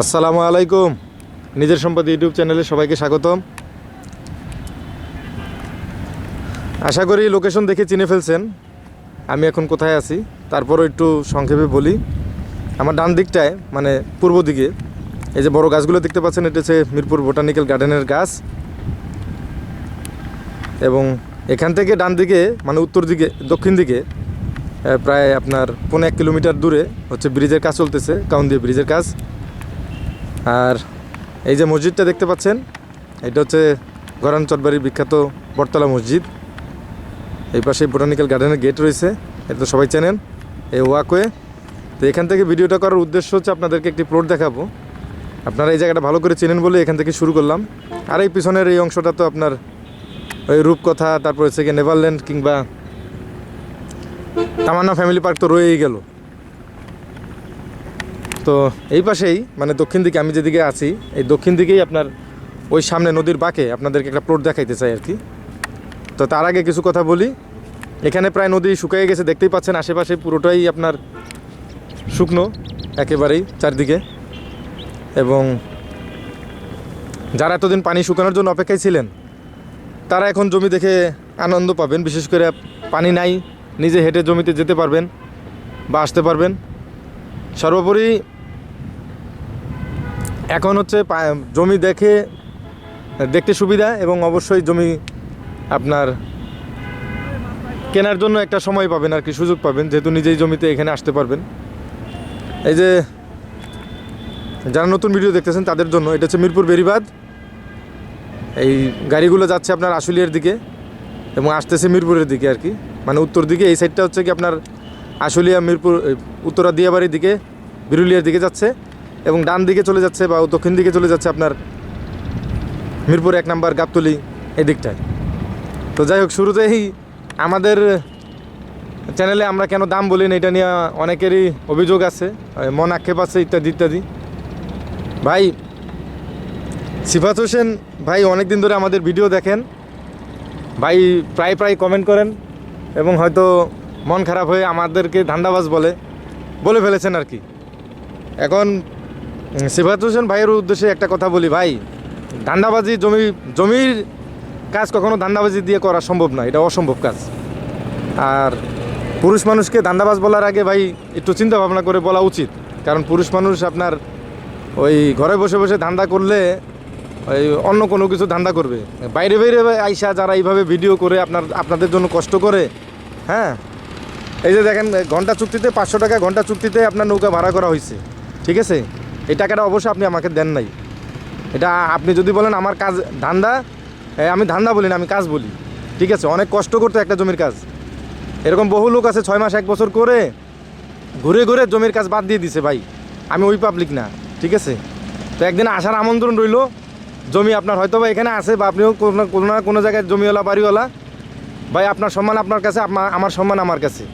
আসসালামু আলাইকুম। নিজের সম্পদ ইউটিউব চ্যানেলে সবাইকে স্বাগতম। আশা করি লোকেশন দেখে চিনে ফেলছেন। আমি এখন কোথায় আছি, তারপরও একটু সংক্ষেপে বলি। আমার ডান দিকটায় মানে পূর্ব দিকে, এই যে বড় গাছগুলো দেখতে পাচ্ছেন, এটা হচ্ছে মিরপুর বোটানিক্যাল গার্ডেনের গাছ। এবং এখান থেকে ডান দিকে মানে উত্তর দিকে, দক্ষিণ দিকে প্রায় আপনার পনেরো এক কিলোমিটার দূরে হচ্ছে ব্রিজের কাজ চলতেছে, কাউন্দিয়া ব্রিজের কাজ। আর এই যে মসজিদটা দেখতে পাচ্ছেন, এটা হচ্ছে গরান চটবাড়ির বিখ্যাত বটতলা মসজিদ। এই পাশে বোটানিক্যাল গার্ডেনের গেট রয়েছে, এটা তো সবাই চেনেন, এই ওয়াকওয়ে। তো এখান থেকে ভিডিওটা করার উদ্দেশ্য হচ্ছে আপনাদেরকে একটি প্লট দেখাবো। আপনারা এই জায়গাটা ভালো করে চেনেন বলে এখান থেকে শুরু করলাম। আর এই পিছনের এই অংশটা তো আপনার ওই রূপকথা, তারপর হচ্ছে গিয়ে নেভারল্যান্ড কিংবা তামান্না ফ্যামিলি পার্ক তো রয়েই গেল। তো এই পাশেই মানে দক্ষিণ দিকে, আমি যেদিকে আছি, এই দক্ষিণ দিকেই আপনার ওই সামনে নদীর বাঁকে আপনাদেরকে একটা প্লট দেখাইতে চাই আর কি। তো তার আগে কিছু কথা বলি। এখানে প্রায় নদী শুকিয়ে গেছে, দেখতেই পাচ্ছেন আশেপাশে পুরোটাই আপনার শুকনো, একেবারেই চারদিকে। এবং যারা এতদিন পানি শুকানোর জন্য অপেক্ষায় ছিলেন, তারা এখন জমি দেখে আনন্দ পাবেন। বিশেষ করে পানি নাই, নিজে হেঁটে জমিতে যেতে পারবেন বা আসতে পারবেন। সর্বোপরি এখন হচ্ছে জমি দেখে, দেখতে সুবিধা এবং অবশ্যই জমি আপনার কেনার জন্য একটা সময় পাবেন আর কি, সুযোগ পাবেন। যেহেতু নিজেই জমিতে এখানে আসতে পারবেন। এই যে যারা নতুন ভিডিও দেখতেছেন তাদের জন্য, এটা হচ্ছে মিরপুর বেরিবাদ এই গাড়িগুলো যাচ্ছে আপনার আশুলিয়ার দিকে এবং আসতেছে মিরপুরের দিকে আর কি। মানে উত্তর দিকে, এই সাইডটা হচ্ছে কি আপনার আশুলিয়া, মিরপুর উত্তরা, দিয়াবাড়ির দিকে, বিরুলিয়ার দিকে যাচ্ছে। এবং ডান দিকে চলে যাচ্ছে বা দক্ষিণ দিকে চলে যাচ্ছে আপনার মিরপুর এক নাম্বার গাবতলি এই দিকটায় তো যাই হোক, শুরুতেই আমাদের চ্যানেলে আমরা কেন দাম বলি না, এটা নিয়ে অনেকেরই অভিযোগ আছে মন আক্ষেপ আছে ইত্যাদি ইত্যাদি। ভাই, সিফাত হোসেন ভাই অনেক দিন ধরে আমাদের ভিডিও দেখেন, ভাই প্রায় প্রায় কমেন্ট করেন এবং হয়তো মন খারাপ হয়ে আমাদেরকে ধান্দাবাজ বলে বলে ফেলেছেন আর কি। এখন সিফাত হোসেন ভাইয়ের উদ্দেশ্যে একটা কথা বলি, ভাই, ধান্দাবাজি জমি, জমির কাজ কখনো ধান্দাবাজি দিয়ে করা সম্ভব না, এটা অসম্ভব কাজ। আর পুরুষ মানুষকে ধান্দাবাজ বলার আগে ভাই, একটু চিন্তা ভাবনা করে বলা উচিত। কারণ পুরুষ মানুষ আপনার ওই ঘরে বসে বসে ধান্দা করলে ওই অন্য কোনো কিছু ধান্দা করবে। বাইরে বাইরে আইসা যারা এইভাবে ভিডিও করে আপনার, আপনাদের জন্য কষ্ট করে হ্যাঁ? এই যে দেখেন, ঘণ্টা চুক্তিতে পাঁচশো টাকা, ঘণ্টা চুক্তিতে আপনার নৌকা ভাড়া করা হয়েছে ঠিক আছে? এই টাকাটা অবশ্যই আপনি আমাকে দেন নাই। এটা আপনি যদি বলেন আমার কাজ ধান্দা আমি ধান্দা বলি না, আমি কাজ বলি। ঠিক আছে, অনেক কষ্ট করতে একটা জমির কাজ। এরকম বহু লোক আছে ছয় মাস, এক বছর করে ঘুরে ঘুরে জমির কাজ বাদ দিয়ে দিছে ভাই। আমি ওই পাবলিক না, ঠিক আছে? তো একদিন আসার আমন্ত্রণ রইল, জমি আপনার হয়তো বা এখানে আছে বা আপনিও কোনো না- কোনো না কোনো জায়গায় জমিওয়ালা, বাড়িওয়ালা। ভাই, আপনার সম্মান আপনার কাছে আমা- আমার সম্মান আমার কাছে।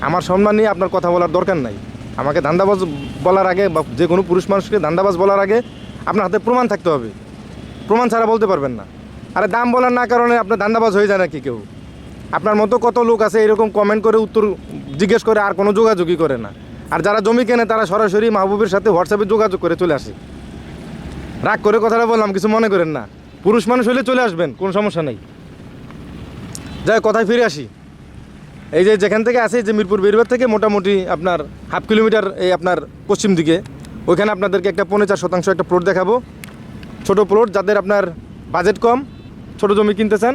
আমার সম্মান নিয়ে আপনার কথা বলার দরকার নাই। আমাকে ধান্দাবাজ বলার আগে বা যে কোনো পুরুষ মানুষকে ধান্দাবাজ বলার আগে আপনার হাতে প্রমাণ থাকতে হবে। প্রমাণ ছাড়া বলতে পারবেন না। আরে দাম বলার না কারণে আপনার ধান্দাবাজ হয়ে যায় নাকি কেউ? আপনার মতো কত লোক আছে এরকম কমেন্ট করে উত্তর জিজ্ঞেস করে আর কোনো যোগাযোগই করে না। আর যারা জমি কেনে, তারা সরাসরি মাহবুবের সাথে হোয়াটসঅ্যাপে যোগাযোগ করে চলে আসে। রাগ করে কথাটা বললাম, কিছু মনে করেন না। পুরুষ মানুষ হলে চলে আসবেন, কোনো সমস্যা নেই। যাই কথায় ফিরে আসি। এই যে যেখান থেকে আসে, যে মিরপুর বেরবার থেকে মোটামুটি আপনার হাফ কিলোমিটার এই আপনার পশ্চিম দিকে। ওইখানে আপনাদেরকে একটা পনেরো চার শতাংশ একটা প্লট দেখাবো। ছোট প্লট যাদের আপনার বাজেট কম, ছোট জমি কিনতে চান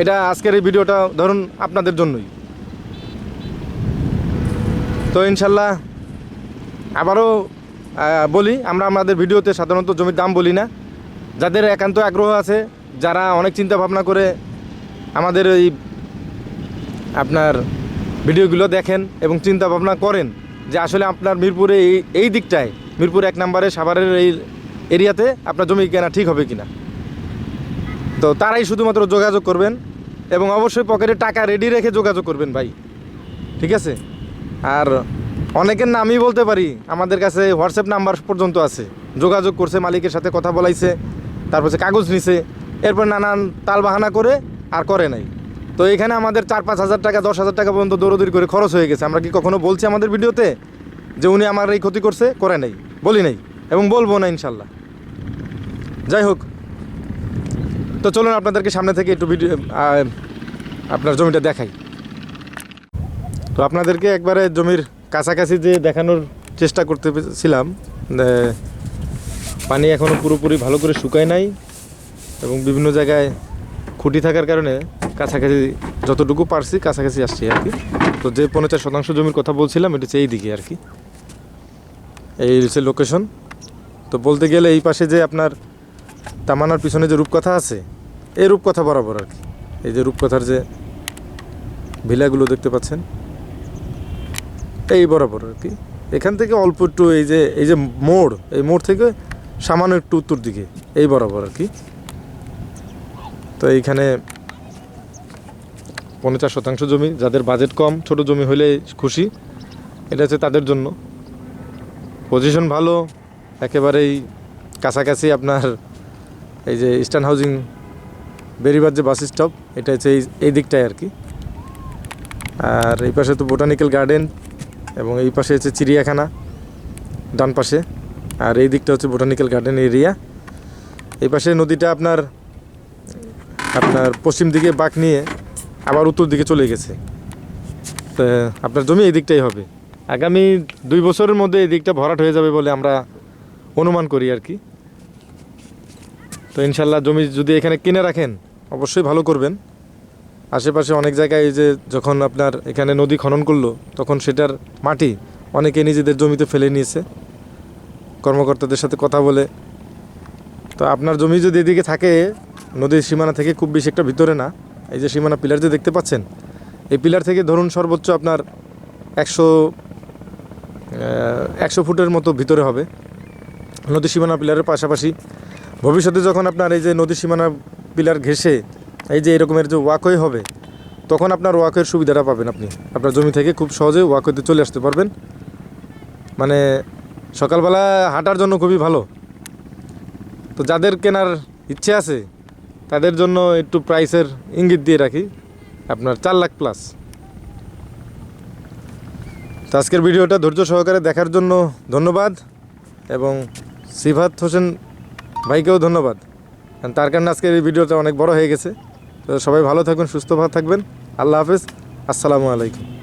এটা আজকের এই ভিডিওটা ধরুন আপনাদের জন্যই। তো ইনশাল্লাহ আবারও বলি, আমরা আমাদের ভিডিওতে সাধারণত জমির দাম বলি না। যাদের একান্ত আগ্রহ আছে, যারা অনেক চিন্তা ভাবনা করে আমাদের এই আপনার ভিডিওগুলো দেখেন এবং চিন্তা ভাবনা করেন যে আসলে আপনার মিরপুরে এই এই দিকটায়, মিরপুর এক নম্বরে সাভারের এই এরিয়াতে আপনার জমি কেনা ঠিক হবে কিনা। তো তারাই শুধুমাত্র যোগাযোগ করবেন এবং অবশ্যই পকেটে টাকা রেডি রেখে যোগাযোগ করবেন ভাই। ঠিক আছে? আর অনেকের নামই বলতে পারি, আমাদের কাছে হোয়াটসঅ্যাপ নাম্বার পর্যন্ত আছে। যোগাযোগ করছে, মালিকের সাথে কথা বলাইছে, তারপর কাগজ নিছে, এরপর নানান তাল বাহানা করে আর করে নাই। তো এখানে আমাদের চার পাঁচ হাজার টাকা, দশ হাজার টাকা পর্যন্ত দৌড়দৌড়ি করে খরচ হয়ে গেছে। আমরা কি কখনো বলছি আমাদের ভিডিওতে যে উনি আমার এই ক্ষতি করছে? করে নাই। বলি নাই। এবং বলব না ইনশাল্লাহ। যাই হোক। তো চলুন আপনাদেরকে সামনে থেকে একটু ভিডিও আপনার জমিটা দেখাই। তো আপনাদেরকে একবারে জমির কাছাকাছি যে দেখানোর চেষ্টা করতেছিলাম পানি এখনও পুরোপুরি ভালো করে শুকায় নাই এবং বিভিন্ন জায়গায় খুঁটি থাকার কারণে কাছাকাছি যতটুকু পারছি কাছাকাছি আসছি আর কি। তো যে পঞ্চাশ শতাংশ জমির কথা বলছিলাম, এটা হচ্ছে এই দিকে আর কি। এই হচ্ছে লোকেশন তো বলতে গেলে এই পাশে যে আপনার তামানার পিছনে যে রূপকথা আছে এই রূপকথা বরাবর আর কি। এই যে রূপকথার যে ভিলাগুলো দেখতে পাচ্ছেন, এই বরাবর আর কি। এখান থেকে অল্প একটু এই যে এই যে মোড়, এই মোড় থেকে সামান্য একটু উত্তর দিকে, এই বরাবর আর কি। তো এইখানে পঞ্চাশ শতাংশ জমি, যাদের বাজেট কম, ছোট জমি হলে খুশি। এটা হচ্ছে তাদের জন্য। পজিশন ভালো, একেবারেই কাছাকাছি আপনার এই যে ইস্টার্ন হাউজিং বেরিবার যে বাস স্টপ এটা হচ্ছে এই এই দিকটায় আর কি। আর এই পাশে তো বোটানিক্যাল গার্ডেন এবং এই পাশে হচ্ছে চিড়িয়াখানা, ডান পাশে। আর এই দিকটা হচ্ছে বোটানিক্যাল গার্ডেন এরিয়া এই পাশে নদীটা আপনার আপনার পশ্চিম দিকে বাঁক নিয়ে আবার উত্তর দিকে চলে গেছে। আপনার জমি এই দিকটাই হবে। আগামী দুই বছরের মধ্যে এই দিকটা ভরাট হয়ে যাবে বলে আমরা অনুমান করি আর কি। তো ইনশাল্লাহ জমি যদি এখানে কিনে রাখেন, অবশ্যই ভালো করবেন। আশেপাশে অনেক জায়গায় যে যখন আপনার এখানে নদী খনন করল, তখন সেটার মাটি অনেকে নিজেদের জমিতে ফেলে নিয়েছে। কর্মকর্তাদের সাথে কথা বলে। তো আপনার জমি যদি এদিকে থাকে, নদীর সীমানা থেকে খুব বেশি একটা ভিতরে না। এই যে সীমানা পিলার যে দেখতে পাচ্ছেন, এই পিলার থেকে ধরুন সর্বোচ্চ আপনার একশো একশো ফুটের মতো ভিতরে হবে নদী সীমানা পিলারের পাশাপাশি। ভবিষ্যতে যখন আপনার এই যে নদী সীমানা পিলার ঘেসে এই যে এরকমের যে ওয়াকওয়ে হবে, তখন আপনার ওয়াকওয়ের সুবিধাটা পাবেন আপনি। আপনার জমি থেকে খুব সহজে ওয়াকওয়েতে চলে আসতে পারবেন। মানে সকালবেলা হাঁটার জন্য খুবই ভালো। তো যাদের কেনার ইচ্ছে আছে তাদের জন্য একটু প্রাইসের ইঙ্গিত দিয়ে রাখি। আপনার চার লাখ প্লাস আজকের ভিডিওটা ধৈর্য সহকারে দেখার জন্য ধন্যবাদ এবং সিফাত হোসেন ভাইকেও ধন্যবাদ। তার কারণে আজকের এই ভিডিওটা অনেক বড় হয়ে গেছে। তো সবাই ভালো থাকবেন সুস্থ থাকবেন। আল্লাহ হাফেজ। আসসালামু আলাইকুম।